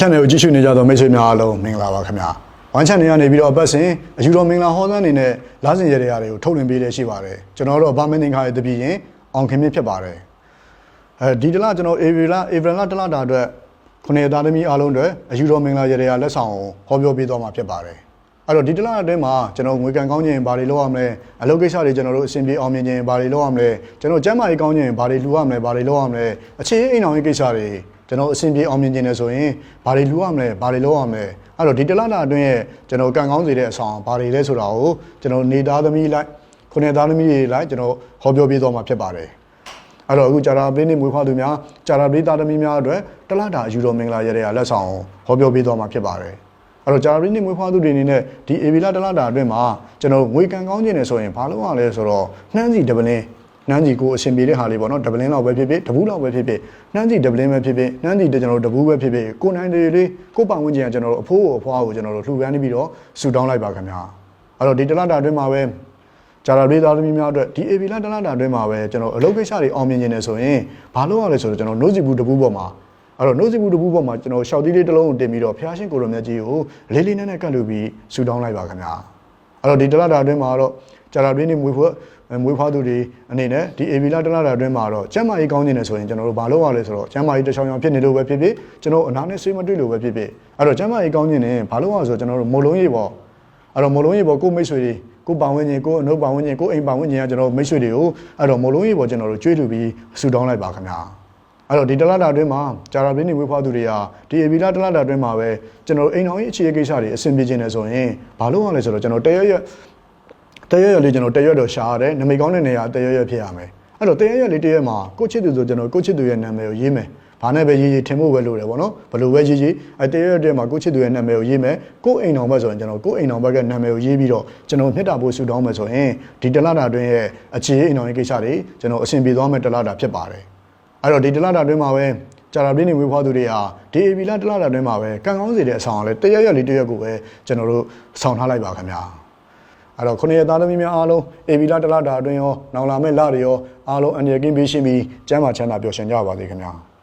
channel ကိုကြည့်ရှုနေကြသောမိတ်ဆွေများအားလုံးမင်္ဂလာပါခင်ဗျာ one channel ကနေပြီးတော့အပတ်စဉ်အယူတော်မင်္ဂလာဟောသန်းအနေနဲ့လာစဉ်ရတဲ့ရာတွေကိုထုတ်လွှင့်ပေးလေရှိပါတယ်ကျွန်တော်တို့ဗာမင်းသင်္ခါရဲ့တပည့်ရင်အောင်ခင်မြင့်ဖြစ်ပါတယ်အဲဒီတလကျွန်တော်အေဗရီလာအေဗရလာတလတာအတွက်ခုနှစ်သားသမီးအားလုံးအတွက်အယူတော်မင်္ဂလာရတဲ့ရာလက်ဆောင်ကိုဟောပြောပေးသွားမှာဖြစ်ပါတယ်အဲ့တော့ဒီတလအတွင်းမှာကျွန်တော်ငွေကန်ကောင်းခြင်းဘာတွေလုပ်ရမလဲအလုပ်ကိစ္စတွေကျွန်တော်တို့အဆင်ပြေအောင်မြင်ခြင်းဘာတွေလုပ်ရမလဲကျွန်တော်ကျမ်းမာရေးကောင်းခြင်းဘာတွေလူရမလဲဘာတွေလုပ်ရမလဲအခြေအိမ်အောင်ရေးကိစ္စတွေ ကျွန်တော်အဆင်ပြေအောင်မြင်ခြင်းလဲဆိုရင်ဘာတွေလူရမလဲဘာတွေလုပ်ရမလဲအဲ့တော့ဒီတလတာအတွင်းရဲ့ကျွန်တော်ကန်ကောင်းစေတဲ့အဆောင်ဘာတွေလဲဆိုတာကိုကျွန်တော်နေသားသမီးလိုက်ခုနှစ်သားသမီးတွေလိုက်ကျွန်တော်ဟောပြောပေးသွားမှာဖြစ်ပါတယ်အဲ့တော့အခုဂျာရာပလေးနေမွေးဖွားသူများဂျာရာပလေးသားသမီးများအတွက်တလတာအယူတော်မင်္ဂလာရတဲ့လက်ဆောင်ဟောပြောပေးသွားမှာဖြစ်ပါတယ်အဲ့တော့ဂျာရာပလေးနေမွေးဖွားသူတွေအနေနဲ့ဒီအေဗီလာတလတာအတွင်းမှာကျွန်တော်ငွေကန်ကောင်းခြင်းနေဆိုရင်ဘာလို့ရလဲဆိုတော့နှမ်းစီဒပလင်း နှမ်းစီကိုအရှင်ပြေတဲ့ဟာလေးပေါ့နော်ဒပလင်းလောက်ပဲဖြစ်ဖြစ်ဒဘူးလောက်ပဲဖြစ်ဖြစ်နှမ်းစီဒပလင်းပဲဖြစ်ဖြစ်နှမ်းစီကျွန်တော်တို့ဒဘူးပဲဖြစ်ဖြစ်ကိုနိုင်တွေလေးကိုပတ်ဝန်းကျင်ကကျွန်တော်တို့အဖိုးကိုအဖွားကိုကျွန်တော်တို့လှူဒန်းနေပြီးတော့ဆူတောင်းလိုက်ပါခင်ဗျာအဲ့တော့ဒီတလတာအတွင်းမှာပဲဂျာရာလေးသားသမီးများအတွက်ဒီ AB လာတလတာအတွင်းမှာပဲကျွန်တော်အလုပ်ကိစ္စတွေအောင်မြင်နေတယ်ဆိုရင်ဘာလို့ရလဲဆိုတော့ကျွန်တော်နှုတ်စီဘူးတဘူးပေါ်မှာအဲ့တော့နှုတ်စီဘူးတဘူးပေါ်မှာကျွန်တော်ရှောက်သီးလေးတစ်လုံးကိုတင်ပြီးတော့ဖျားရှင်ကိုရောမြတ်ကြီးကိုလေးလေးနက်နက်ကတ်လူပြီးဆူတောင်းလိုက်ပါခင်ဗျာ အဲ့တော့ဒီတလတာအတွင်းမှာတော့ဂျာရာလေးနေမွေးဖွားမွေးဖွားသူတွေအနေနဲ့ဒီ AB လာတလတာအတွင်းမှာတော့ကျမ်းမာရေးကောင်းနေတယ်ဆိုရင်ကျွန်တော်တို့ဘာလို့ရလဲဆိုတော့ကျမ်းမာရေးတစ်ချောင်းချောင်းဖြစ်နေလို့ပဲဖြစ်ဖြစ်ကျွန်တော်အနာနဲ့ဆွေးမတွေ့လို့ပဲဖြစ်ဖြစ်အဲ့တော့ကျမ်းမာရေးကောင်းနေတယ်ဘာလို့ရလဲဆိုတော့ကျွန်တော်တို့မုံလုံးရေးပေါ့အဲ့တော့မုံလုံးရေးပေါ့ကိုမိတ်ဆွေတွေကိုပါဝင်ခြင်းကိုအနုပါဝင်ခြင်းကိုအိမ်ပါဝင်ခြင်းကကျွန်တော်မိတ်ဆွေတွေကိုအဲ့တော့မုံလုံးရေးပေါ့ကျွန်တော်တို့ကြွေးလူပြီးဆူတောင်းလိုက်ပါခင်ဗျာ အဲ့တော့ဒီတလတာအတွင်းမှာဂျာရာဘင်းနေဝေးဖွားသူတွေကဒီအဘီလာတလတာအတွင်းမှာပဲကျွန်တော်အိမ်တော်ကြီးအခြေအကိစ္စတွေအဆင်ပြေခြင်းနဲ့ဆိုရင်ဘာလို့ရလဲဆိုတော့ကျွန်တော်တရရက်တရရက်လေးကျွန်တော်တရရက်တော့ရှာရတယ်နမိတ်ကောင်းတဲ့နေရာတရရက်ဖြစ်ရမယ်အဲ့တော့တရရက်လေးတရရက်မှာကိုချစ်သူဆိုကျွန်တော်ကိုချစ်သူရဲ့နာမည်ကိုရေးမယ်ဘာနဲ့ပဲရေးရေးထင်ဖို့ပဲလိုတယ်ပေါ့နော်ဘယ်လိုပဲရေးရေးအဲတရရက်တည်းမှာကိုချစ်သူရဲ့နာမည်ကိုရေးမယ်ကိုအိမ်တော်ဘက်ဆိုရင်ကျွန်တော်ကိုအိမ်တော်ဘက်ကနာမည်ကိုရေးပြီးတော့ကျွန်တော်မြတ်တာဖို့ဆူတောင်းမယ်ဆိုရင်ဒီတလတာအတွင်းရဲ့အခြေအိမ်တော်ရဲ့ကိစ္စတွေကျွန်တော်အဆင်ပြေသွားမယ့်တလတာဖြစ်ပါတယ် အဲ့တော့ဒီတလတာအတွင်းမှာပဲကြာလာပြင်းနေဝေးဖွားသူတွေဟာဒီ AB လာတလတာအတွင်းမှာပဲကံကောင်းစေတဲ့အဆောင်ကလည်းတရက်ရက်လေးတရက်ကိုပဲကျွန်တော်တို့ဆောင်ထားလိုက်ပါခင်ဗျာအဲ့တော့ခုနှစ်ရက်သားသမီးများအားလုံး AB လာတလတာအတွင်းရောနောင်လာမဲ့လတွေရောအားလုံးအန်ရကင်းပေးရှင်းပြီးကျမ်းမာချမ်းသာပျော်ရွှင်ကြပါစေခင်ဗျာ